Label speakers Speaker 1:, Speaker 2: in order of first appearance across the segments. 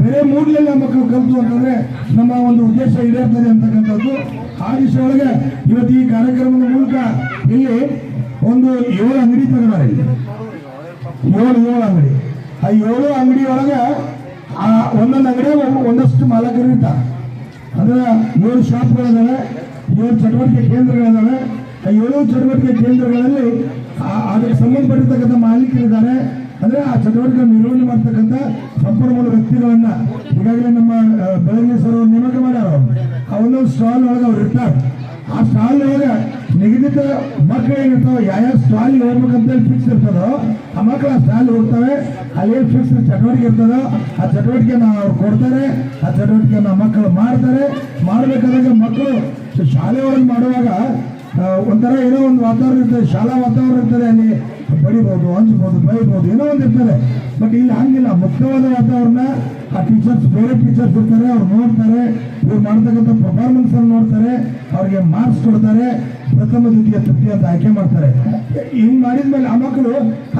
Speaker 1: ಬೇರೆ ಮೂಡ್ಲೆಲ್ಲ ಮಕ್ಕಳು ಕಲಿತು ಅಂತಂದ್ರೆ ನಮ್ಮ ಒಂದು ಉದ್ದೇಶ ಈಡೇರ್ತದೆ ಅಂತಕ್ಕಂಥದ್ದು. ಆ ದಿವಸ ಒಳಗೆ ಇವತ್ತು ಈ ಕಾರ್ಯಕ್ರಮದ ಮೂಲಕ ಇಲ್ಲಿ ಒಂದು ಏಳು ಅಂಗಡಿ ಇಲ್ಲಿ. ಏಳು ಏಳು ಅಂಗಡಿ. ಆ ಏಳು ಅಂಗಡಿ ಒಳಗೆ ಆ ಒಂದೊಂದು ಅಂಗಡಿ ಒಂದಷ್ಟು ಮಾಲಕರು ಅದರ ಏಳು ಶಾಪ್ಗಳಿದ್ದಾವೆ ಏಳು ಚಟುವಟಿಕೆ ಕೇಂದ್ರಗಳಿದ್ದಾವೆ ಆ ಏಳು ಚಟುವಟಿಕೆ ಕೇಂದ್ರಗಳಲ್ಲಿ ಅದಕ್ಕೆ ಸಂಬಂಧಪಟ್ಟಿರ್ತಕ್ಕಂಥ ಮಾಲೀಕರಿದ್ದಾರೆ. ಅಂದ್ರೆ ಆ ಚಟುವಟಿಕೆ ನಿರ್ವಹಣೆ ಮಾಡ್ತಕ್ಕಂಥ ಸಂಪನ್ಮೂಲ ವ್ಯಕ್ತಿಗಳನ್ನ ಈಗಾಗಲೇ ನಮ್ಮ ಬೆಳಗ್ಗೆ ಸರ್ ನೇಮಕ ಮಾಡ್ಯಾರ. ಆ ಸ್ಟಾಲ್ ಒಳಗೆ ಅವ್ರು ಇರ್ತಾರೆ. ಆ ಸ್ಟಾಲ್ ಒಳಗೆ ನಿಗದಿತ ಮಕ್ಕಳು ಏನಿರ್ತಾವ ಯಾವ ಸ್ಟಾಲ್ ಹೋಗ್ಬೇಕಂತೇಳಿ ಫಿಕ್ಸ್ ಇರ್ತದೋ, ಆ ಮಕ್ಕಳು ಆ ಸ್ಟಾಲ್ ಹೋಗ್ತವೆ. ಅಲ್ಲಿ ಏನು ಫಿಕ್ಸ್ ಚಟುವಟಿಕೆ ಇರ್ತದೋ, ಆ ಚಟುವಟಿಕೆನ ಅವ್ರು ಕೊಡ್ತಾರೆ. ಆ ಚಟುವಟಿಕೆನ ಮಕ್ಕಳು ಮಾಡ್ತಾರೆ. ಮಾಡಬೇಕಾದಾಗ ಮಕ್ಕಳು ಶಾಲೆ ಒಳಗೆ ಮಾಡುವಾಗ ಒಂಥರ ಏನೋ ಒಂದು ವಾತಾವರಣ ಇರ್ತದೆ, ಶಾಲಾ ವಾತಾವರಣ ಇರ್ತದೆ, ಅಲ್ಲಿ ಬಡಿಬೋದು ಹಂಚ್ಬೋದು ಬೈಬೋದು ಏನೋ ಒಂದು ಇರ್ತದೆ ಬಟ್ ಇಲ್ಲಿ ಹಂಗಿಲ್ಲ, ಮುಕ್ತವಾದ ವಾತಾವರಣ ಆ ಟೀಚರ್ಸ್ ಬೇರೆ ಟೀಚರ್ಸ್ ಇರ್ತಾರೆ, ಅವ್ರು ನೋಡ್ತಾರೆ, ಇವ್ರು ಮಾಡ್ತಕ್ಕಂಥ ಪರ್ಫಾರ್ಮೆನ್ಸ್ ಅನ್ನು ನೋಡ್ತಾರೆ, ಅವ್ರಿಗೆ ಮಾರ್ಕ್ಸ್ ಕೊಡ್ತಾರೆ, ಪ್ರಥಮ, ದ್ವಿತೀಯ, ತೃತೀಯ ಅಂತ ಆಯ್ಕೆ ಮಾಡ್ತಾರೆ. ಹಿಂಗ್ ಮಾಡಿದ್ಮೇಲೆ ಆ ಮಕ್ಕಳು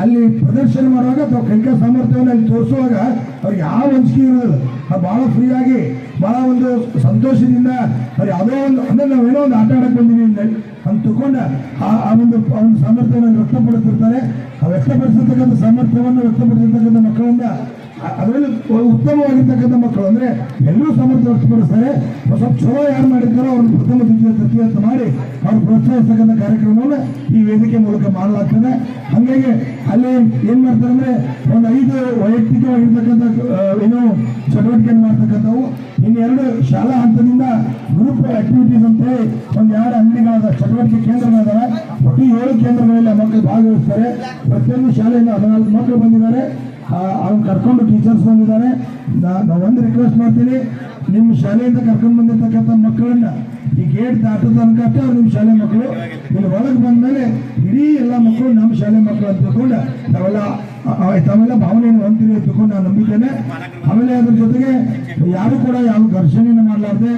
Speaker 1: ಅಲ್ಲಿ ಪ್ರದರ್ಶನ ಮಾಡುವಾಗ ಅಥವಾ ಕೈಕ ಸಾಮರ್ಥ್ಯವನ್ನು ಅಲ್ಲಿ ತೋರಿಸುವಾಗ ಅವ್ರಿಗೆ ಯಾವ ಹಂಚಿಕೆ ಇರೋದು ಅದು ಬಹಳ ಫ್ರೀ ಆಗಿ, ಬಹಳ ಒಂದು ಸಂತೋಷದಿಂದ ಅವ್ರು ಯಾವುದೋ ಒಂದು, ಅಂದ್ರೆ ನಾವೇನೋ ಒಂದು ಆಟ ಆಡಕ್ಕೆ ಬಂದೀವಿ ಅಂತ ತಿಳ್ಕೊಂಡ ಆ ಒಂದು ಒಂದು ಸಾಮರ್ಥ್ಯವನ್ನು ವ್ಯಕ್ತಪಡಿಸಿರ್ತಾರೆ ಆ ವ್ಯಕ್ತಪಡಿಸಿರ್ತಕ್ಕಂಥ ಸಾಮರ್ಥ್ಯವನ್ನು ವ್ಯಕ್ತಪಡಿಸಿರ್ತಕ್ಕಂಥ ಮಕ್ಕಳಿಂದ ಅದರಲ್ಲಿ ಉತ್ತಮವಾಗಿರ್ತಕ್ಕಂಥ ಮಕ್ಕಳು ಅಂದ್ರೆ ಎಲ್ಲರೂ ಸಮರ್ಥ ವ್ಯಕ್ತಪಡಿಸ್ತಾರೆ. ಸ್ವಲ್ಪ ಚಲೋ ಯಾರು ಮಾಡಿರ್ತಾರೋ ಅವ್ರನ್ನ ಪ್ರಥಮ ದ್ವಿತೀಯ ಅಂತ ಮಾಡಿ ಅವ್ರು ಪ್ರೋತ್ಸಾಹಿಸ್ತಕ್ಕಂಥ ಕಾರ್ಯಕ್ರಮವನ್ನು ಈ ವೇದಿಕೆ ಮೂಲಕ ಮಾಡಲಾಗ್ತದೆ. ಹಾಗಾಗಿ ಅಲ್ಲಿ ಏನು ಮಾಡ್ತಾರೆ ಅಂದ್ರೆ ಒಂದು ಐದು ವೈಯಕ್ತಿಕವಾಗಿರ್ತಕ್ಕಂಥ ಏನು ಚಟುವಟಿಕೆಯನ್ನು ಮಾಡ್ತಕ್ಕಂಥವು. ಇನ್ನೆರಡು ಶಾಲಾ ಹಂತದಿಂದ ಗ್ರೂಪ್ ಆಕ್ಟಿವಿಟೀಸ್ ಅಂತ ಹೇಳಿ ಒಂದು ಎರಡು ಅಂಗಡಿಗಳಾದ ಚಟುವಟಿಕೆ ಕೇಂದ್ರಗಳಾದ ಪ್ರತಿ ಏಳು ಕೇಂದ್ರಗಳಲ್ಲಿ ಮಕ್ಕಳು ಭಾಗವಹಿಸ್ತಾರೆ. ಪ್ರತಿಯೊಂದು ಶಾಲೆಯಿಂದ ಹದಿನಾಲ್ಕು ಮಕ್ಕಳು ಬಂದಿದ್ದಾರೆ. ಅವ್ನು ಕರ್ಕೊಂಡು ಟೀಚರ್ಸ್ ಬಂದಿದ್ದಾರೆ. ಒಂದು ರಿಕ್ವೆಸ್ಟ್ ಮಾಡ್ತೀನಿ. ನಿಮ್ಮ ಶಾಲೆಯಿಂದ ಕರ್ಕೊಂಡು ಬಂದಿರ್ತಕ್ಕಂಥ ಮಕ್ಕಳನ್ನ ಈ ಗೇಟ್ ದಾಟದ ತನಕ ಅವ್ರು ನಿಮ್ಮ ಶಾಲೆ ಮಕ್ಕಳು ಇಲ್ಲಿ ಒಳಗೆ ಬಂದಮೇಲೆ ಇಡೀ ಎಲ್ಲ ಮಕ್ಕಳು ನಮ್ಮ ಶಾಲೆ ಮಕ್ಕಳು ಅಂತ ತಿಳ್ಕೊಂಡು ನಾವೆಲ್ಲ ತಾವೆಲ್ಲ ಭಾವನೆಯನ್ನು ಹೊಂದಿರಿ ತಿಳ್ಕೊಂಡು ನಾನು ನಂಬಿದ್ದೇನೆ. ಆಮೇಲೆ ಅದ್ರ ಜೊತೆಗೆ ಯಾರು ಕೂಡ ಯಾವ ಘರ್ಷಣೆಯನ್ನು ಮಾಡಲಾರ್ದೆ.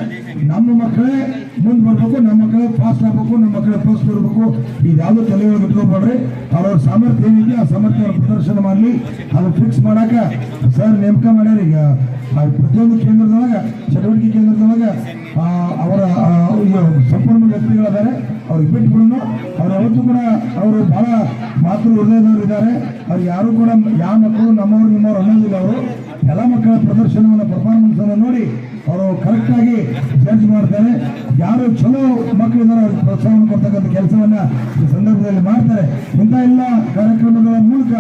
Speaker 1: ನಮ್ಮ ಮಕ್ಕಳೇ ಮುಂದೆ ಬರಬೇಕು, ನಮ್ಮ ಮಕ್ಕಳೇ ಫಾಸ್ಟ್ ಆಗ್ಬೇಕು, ನಮ್ಮ ಮಕ್ಕಳೇ ಫಸ್ಟ್ ಬರಬೇಕು. ತಲೆ ಒಳಗೆ ಇಟ್ಕೋಬೇಡ್ರಿ. ಅವ್ರವ್ರ ಸಾಮರ್ಥ್ಯ ಏನಿದೆ, ಆ ಸಾಮರ್ಥ್ಯ ಮಾಡಲಿ ಅದು ಫಿಕ್ಸ್ ಮಾಡಾಕ ಸರ್ ನೇಮಕ ಮಾಡ್ಯಾರ ಈಗ ಪ್ರತಿಯೊಂದು ಕೇಂದ್ರದೊಳಗ, ಚಟುವಟಿಕೆ ಕೇಂದ್ರದೊಳಗ ಅವರ ಸಂಪನ್ಮೂಲ ವ್ಯಕ್ತಿಗಳಿದ್ದಾರೆ ಅವ್ರಿಗೆ ಬಿಟ್ಬಿಡೋಣ ಅವ್ರು ಅವತ್ತು ಕೂಡ ಅವರು ಬಹಳ ಮಾತೃ ಹೃದಯದವರು ಇದ್ದಾರೆ. ಅವ್ರು ಯಾರು ಕೂಡ ಯಾವ ಮಕ್ಕಳು ನಮ್ಮವ್ರು ನಿಮ್ಮವ್ರು ಅನ್ನೋದಿಲ್ಲ ಅವರು. ಎಲ್ಲ ಮಕ್ಕಳ ಪ್ರದರ್ಶನವನ್ನು ಪರ್ಫಾರ್ಮೆನ್ಸ್ ಅನ್ನು ನೋಡಿ ಅವರು ಕರೆಕ್ಟ್ ಆಗಿ ಜಡ್ಜ್ ಮಾಡ್ತಾರೆ. ಯಾರು ಚಲೋ ಮಕ್ಕಳಿದ್ದಾರೆ ಅವ್ರಿಗೆ ಪ್ರೋತ್ಸಾಹವನ್ನು ಕೊಡ್ತಕ್ಕಂಥ ಕೆಲಸವನ್ನ ಈ ಸಂದರ್ಭದಲ್ಲಿ ಮಾಡ್ತಾರೆ. ಇಂಥ ಎಲ್ಲ ಕಾರ್ಯಕ್ರಮಗಳ ಮೂಲಕ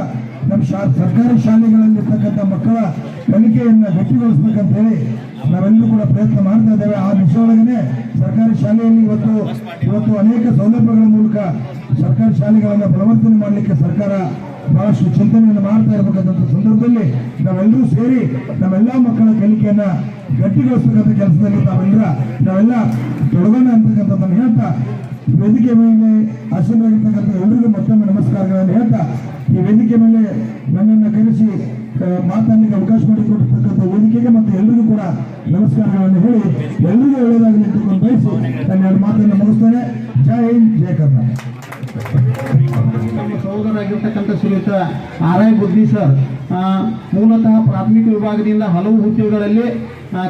Speaker 1: ನಮ್ಮ ಶಾ, ಸರ್ಕಾರಿ ಶಾಲೆಗಳಲ್ಲಿರ್ತಕ್ಕಂಥ ಮಕ್ಕಳ ಕಲಿಕೆಯನ್ನು ಗಟ್ಟಿಗೊಳಿಸ್ಬೇಕಂತ ಹೇಳಿ ನಾವೆಲ್ಲರೂ ಕೂಡ ಪ್ರಯತ್ನ ಮಾಡ್ತಾ ಇದ್ದೇವೆ. ಆ ನಿಟ್ಟಿನೊಳಗನೆ ಸರ್ಕಾರಿ ಶಾಲೆಯಲ್ಲಿ ಇವತ್ತು ಇವತ್ತು ಅನೇಕ ಸೌಲಭ್ಯಗಳ ಮೂಲಕ ಸರ್ಕಾರಿ ಶಾಲೆಗಳನ್ನು ಬಲವರ್ಧನೆ ಮಾಡಲಿಕ್ಕೆ ಸರ್ಕಾರ ಬಹಳಷ್ಟು ಚಿಂತನೆಯನ್ನು ಮಾಡ್ತಾ ಇರಬೇಕಂತ ಸಂದರ್ಭದಲ್ಲಿ ನಾವೆಲ್ಲರೂ ಸೇರಿ ನಮ್ಮೆಲ್ಲ ಮಕ್ಕಳ ಕಲಿಕೆಯನ್ನು ಗಟ್ಟಿಗೊಳಿಸ್ತಕ್ಕಂಥ ಕೆಲಸದಲ್ಲಿ ನಾವೆಲ್ಲರ ನಾವೆಲ್ಲ ತೊಡಗೋಣ ಅಂತಕ್ಕಂಥದ್ದನ್ನು ಹೇಳ್ತಾ, ವೇದಿಕೆ ಮೇಲೆ ಆಸೀನರಾಗಿರ್ತಕ್ಕಂಥ ಎಲ್ಲರಿಗೂ ಮತ್ತೊಮ್ಮೆ ನಮಸ್ಕಾರಗಳನ್ನು ಹೇಳ್ತಾ ಈ ವೇದಿಕೆ ಮೇಲೆ ನನ್ನನ್ನು ಕರೆಸಿ ಮಾತಾಡಲಿಕ್ಕೆ ಅವಕಾಶ ಮಾಡಿಕೊಟ್ಟಿರ್ತಕ್ಕಂಥ ವೇದಿಕೆಗೆ ಮತ್ತು ಎಲ್ಲರಿಗೂ ಕೂಡ ನಮಸ್ಕಾರಗಳನ್ನು ಹೇಳಿ ಎಲ್ಲರಿಗೂ ಒಳ್ಳೆಯದಾಗಲಿ ಅಂತಕೊಂಡು ಬಯಸಿ ನಾನು ಎರಡು ಮಾತನ್ನು ಮುಗಿಸ್ತೇನೆ. ಜೈ ಹಿಂದ್ ಜಯ ಕರ್ನಾಟಕ.
Speaker 2: ಸಹೋದರಾಗಿರ್ತಕ್ಕಂಥ ಶ್ರೀಯುತ ಆರ್ ಐ ಬುದ್ಧಿ ಸರ್ ಮೂಲತಃ ಪ್ರಾಥಮಿಕ ವಿಭಾಗದಿಂದ ಹಲವು ಹುದ್ದೆಗಳಲ್ಲಿ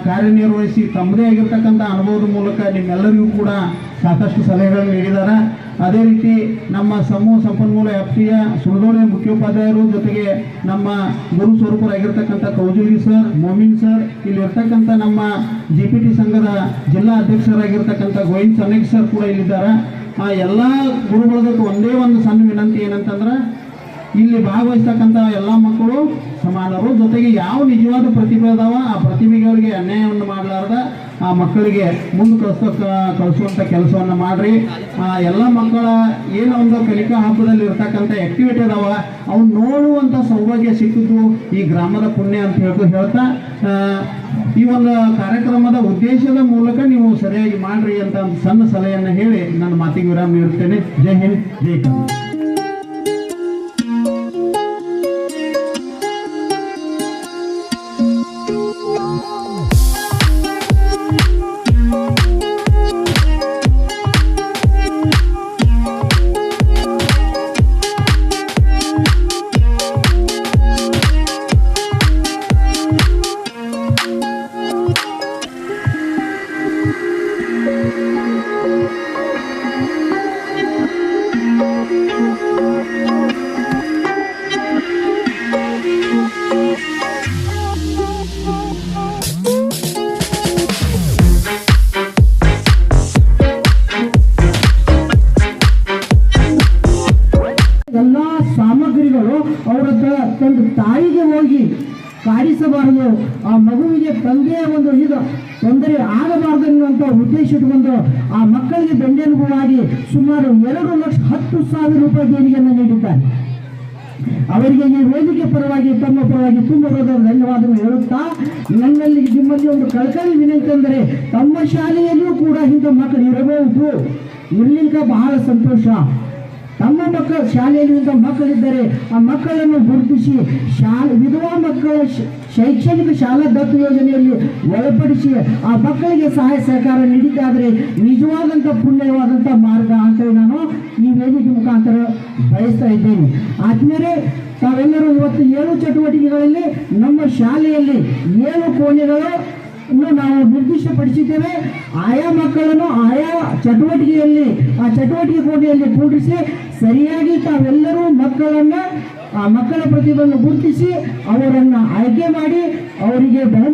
Speaker 2: ಕಾರ್ಯನಿರ್ವಹಿಸಿ ತಮ್ಮದೇ ಆಗಿರ್ತಕ್ಕಂಥ ಅನುಭವದ ಮೂಲಕ ನಿಮ್ಮೆಲ್ಲರಿಗೂ ಕೂಡ ಸಾಕಷ್ಟು ಸಲಹೆಗಳನ್ನು ನೀಡಿದ್ದಾರೆ. ಅದೇ ರೀತಿ ನಮ್ಮ ಸಮೂಹ ಸಂಪನ್ಮೂಲ ವ್ಯಾಪ್ತಿಯ ಸುರದೋಳೆ ಮುಖ್ಯೋಪಾಧ್ಯಾಯರು ಜೊತೆಗೆ ನಮ್ಮ ಗುರು ಸ್ವರೂಪರಾಗಿರ್ತಕ್ಕಂಥ ಕೌಜೂರಿ ಸರ್, ಮೊಮಿನ್ ಸರ್, ಇಲ್ಲಿರ್ತಕ್ಕಂಥ ನಮ್ಮ ಜಿ ಪಿ ಟಿ ಸಂಘದ ಜಿಲ್ಲಾ ಅಧ್ಯಕ್ಷರಾಗಿರ್ತಕ್ಕಂಥ ಗೋವಿಂದ್ ಸನೇಕ್ ಸರ್ ಕೂಡ ಇಲ್ಲಿದ್ದಾರೆ. ಆ ಎಲ್ಲ ಗುರುಗಳಿಗೆ ಒಂದೇ ಒಂದು ಸಣ್ಣ ವಿನಂತಿ ಏನಂತಂದ್ರೆ, ಇಲ್ಲಿ ಭಾಗವಹಿಸ್ತಕ್ಕಂಥ ಎಲ್ಲ ಮಕ್ಕಳು ಸಮಾನರು, ಜೊತೆಗೆ ಯಾವ ನಿಜವಾದ ಪ್ರತಿಭೆ ಅದಾವ ಆ ಪ್ರತಿಭೆಗಳಿಗೆ ಅನ್ಯಾಯವನ್ನು ಮಾಡಲಾರ್ದ ಆ ಮಕ್ಕಳಿಗೆ ಮುಂದೆ ಕಳ್ಸೋಕೆ ಕಳಿಸುವಂಥ ಕೆಲಸವನ್ನು ಮಾಡ್ರಿ. ಎಲ್ಲ ಮಕ್ಕಳ ಏನೋ ಒಂದು ಕಲಿಕಾ ಹಬ್ಬದಲ್ಲಿ ಇರ್ತಕ್ಕಂಥ ಆಕ್ಟಿವಿಟಿ ಅದಾವ, ಅವ್ನು ನೋಡುವಂಥ ಸೌಭಾಗ್ಯ ಸಿಕ್ಕಿದ್ದು ಈ ಗ್ರಾಮದ ಪುಣ್ಯ ಅಂತ ಹೇಳ್ಕೊ ಹೇಳ್ತಾ ಈ ಒಂದು ಕಾರ್ಯಕ್ರಮದ ಉದ್ದೇಶದ ಮೂಲಕ ನೀವು ಸರಿಯಾಗಿ ಮಾಡ್ರಿ ಅಂತ ಒಂದು ಸಣ್ಣ ಸಲಹೆಯನ್ನು ಹೇಳಿ ನನ್ನ ಮಾತಿಗೆ ವಿರಾಮ ನೀಡುತ್ತೇನೆ. ಜೈ ಹಿಂದ್, ಜೈ ಕನ್ನಡ
Speaker 3: ಆಗಬಾರದು ಆ ಮಗುವಿಗೆ ತಂದೆಯ ಒಂದು ಇದು ತೊಂದರೆ ಆಗಬಾರದು ಎನ್ನುವಂಥ ಉದ್ದೇಶ ಇಟ್ಟುಕೊಂಡು ಆ ಮಕ್ಕಳಿಗೆ ಬೆಂಬಲವಾಗಿ ಸುಮಾರು ಎರಡು ಲಕ್ಷ ಹತ್ತು ಸಾವಿರ ರೂಪಾಯಿ ದೇಣಿಗೆಯನ್ನು ನೀಡಿದ್ದಾರೆ. ಅವರಿಗೆ ಈ ವೇದಿಕೆ ಪರವಾಗಿ, ತಮ್ಮ ಪರವಾಗಿ ತುಂಬ ಧನ್ಯವಾದಗಳು ಹೇಳುತ್ತಾ, ನನ್ನಲ್ಲಿ ನಿಮ್ಮಲ್ಲಿ ಒಂದು ಕಳಕಳಿ ವಿನಂತಿ ಅಂದರೆ ತಮ್ಮ ಶಾಲೆಯಲ್ಲೂ ಕೂಡ ಇಂಥ ಮಕ್ಕಳು ಇರಬಹುದು. ಇರ್ಲಿಕ್ಕೆ ಬಹಳ ಸಂತೋಷ. ತಮ್ಮ ಮಕ್ಕಳ ಶಾಲೆಯಲ್ಲಿ ಇಂಥ ಮಕ್ಕಳಿದ್ದರೆ ಆ ಮಕ್ಕಳನ್ನು ಗುರುತಿಸಿ ಶಾಲೆ, ವಿಧವಾ ಮಕ್ಕಳ ಶೈಕ್ಷಣಿಕ ಶಾಲಾ ದತ್ತು ಯೋಜನೆಯಲ್ಲಿ ಒಳಪಡಿಸಿ ಆ ಮಕ್ಕಳಿಗೆ ಸಹಾಯ ಸಹಕಾರ ನೀಡಿದ್ದಾದರೆ ನಿಜವಾದಂಥ ಪುಣ್ಯವಾದಂಥ ಮಾರ್ಗ ಅಂತೇಳಿ ನಾನು ಈ ವೇದಿಕೆ ಮುಖಾಂತರ ಬಯಸ್ತಾ ಇದ್ದೇನೆ. ಆದ್ಮೇಲೆ ತಾವೆಲ್ಲರೂ ಇವತ್ತು ಏಳು ಚಟುವಟಿಕೆಗಳಲ್ಲಿ ನಮ್ಮ ಶಾಲೆಯಲ್ಲಿ ಏಳು ಕೋಣೆಗಳು ನಾವು ನಿರ್ದಿಷ್ಟಪಡಿಸಿದ್ದೇವೆ. ಆಯಾ ಮಕ್ಕಳನ್ನು ಆಯಾ ಚಟುವಟಿಕೆಯಲ್ಲಿ, ಆ ಚಟುವಟಿಕೆ ಕೋಟೆಯಲ್ಲಿ ಕೂಡಿಸಿ, ಸರಿಯಾಗಿ ತಾವೆಲ್ಲರೂ ಮಕ್ಕಳನ್ನ, ಆ ಮಕ್ಕಳ ಪ್ರತಿಭೆಯನ್ನು ಗುರುತಿಸಿ, ಅವರನ್ನು ಆಯ್ಕೆ ಮಾಡಿ, ಅವರಿಗೆ ಬಹು